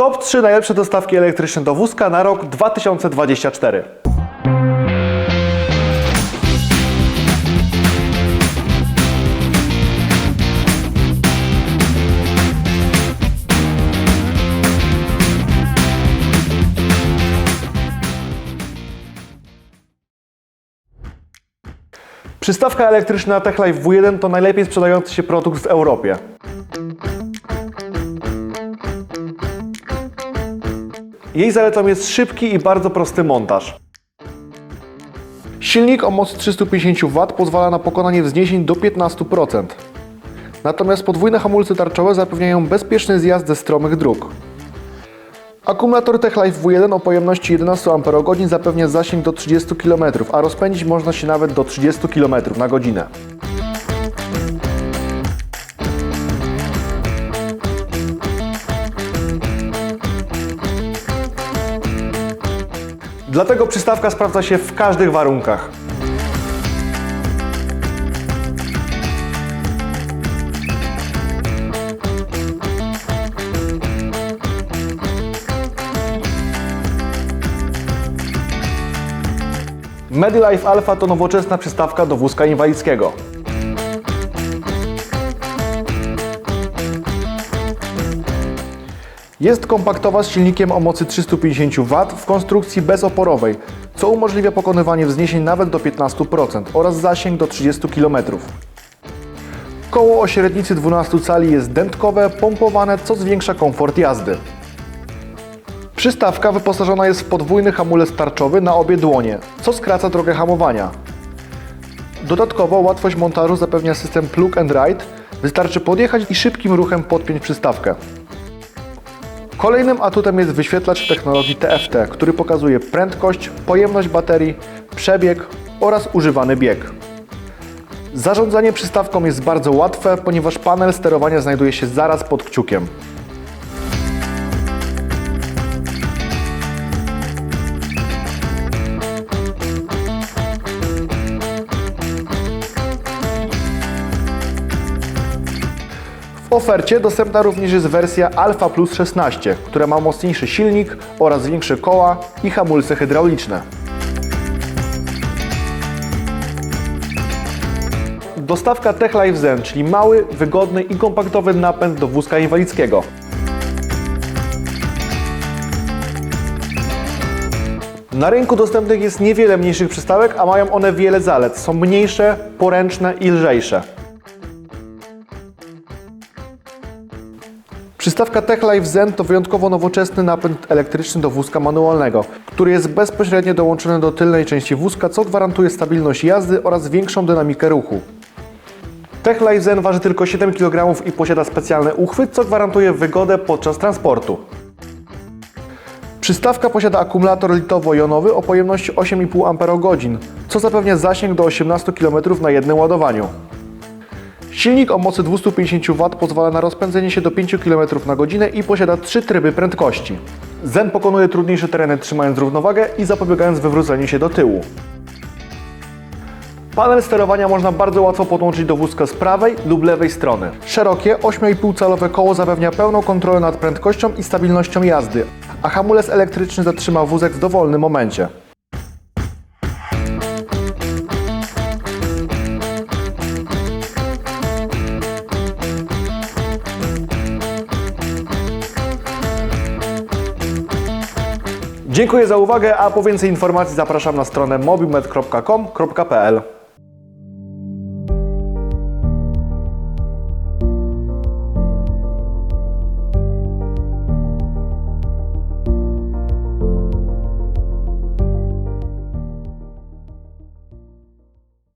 Top 3 najlepsze dostawki elektryczne do wózka na rok 2024. Przystawka elektryczna TechLife W1 to najlepiej sprzedający się produkt w Europie. Jej zaletą jest szybki i bardzo prosty montaż. Silnik o mocy 350 W pozwala na pokonanie wzniesień do 15%. Natomiast podwójne hamulce tarczowe zapewniają bezpieczny zjazd ze stromych dróg. Akumulator TechLife W1 o pojemności 11 Ah zapewnia zasięg do 30 km, a rozpędzić można się nawet do 30 km na godzinę. Dlatego przystawka sprawdza się w każdych warunkach. Medilife Alpha to nowoczesna przystawka do wózka inwalidzkiego. Jest kompaktowa z silnikiem o mocy 350 W w konstrukcji bezoporowej, co umożliwia pokonywanie wzniesień nawet do 15% oraz zasięg do 30 km. Koło o średnicy 12 cali jest dętkowe, pompowane, co zwiększa komfort jazdy. Przystawka wyposażona jest w podwójny hamulec tarczowy na obie dłonie, co skraca drogę hamowania. Dodatkowo łatwość montażu zapewnia system plug and ride, wystarczy podjechać i szybkim ruchem podpiąć przystawkę. Kolejnym atutem jest wyświetlacz technologii TFT, który pokazuje prędkość, pojemność baterii, przebieg oraz używany bieg. Zarządzanie przystawką jest bardzo łatwe, ponieważ panel sterowania znajduje się zaraz pod kciukiem. W ofercie dostępna również jest wersja Alpha Plus 16, która ma mocniejszy silnik oraz większe koła i hamulce hydrauliczne. Dostawka TechLife Zen, czyli mały, wygodny i kompaktowy napęd do wózka inwalidzkiego. Na rynku dostępnych jest niewiele mniejszych przystawek, a mają one wiele zalet. Są mniejsze, poręczne i lżejsze. Przystawka TechLife Zen to wyjątkowo nowoczesny napęd elektryczny do wózka manualnego, który jest bezpośrednio dołączony do tylnej części wózka, co gwarantuje stabilność jazdy oraz większą dynamikę ruchu. TechLife Zen waży tylko 7 kg i posiada specjalny uchwyt, co gwarantuje wygodę podczas transportu. Przystawka posiada akumulator litowo-jonowy o pojemności 8,5 Ah, co zapewnia zasięg do 18 km na jednym ładowaniu. Silnik o mocy 250 W pozwala na rozpędzenie się do 5 km na godzinę i posiada trzy tryby prędkości. Zen pokonuje trudniejsze tereny trzymając równowagę i zapobiegając wywróceniu się do tyłu. Panel sterowania można bardzo łatwo podłączyć do wózka z prawej lub lewej strony. Szerokie 8,5 calowe koło zapewnia pełną kontrolę nad prędkością i stabilnością jazdy, a hamulec elektryczny zatrzyma wózek w dowolnym momencie. Dziękuję za uwagę, a po więcej informacji zapraszam na stronę mobilmed.com.pl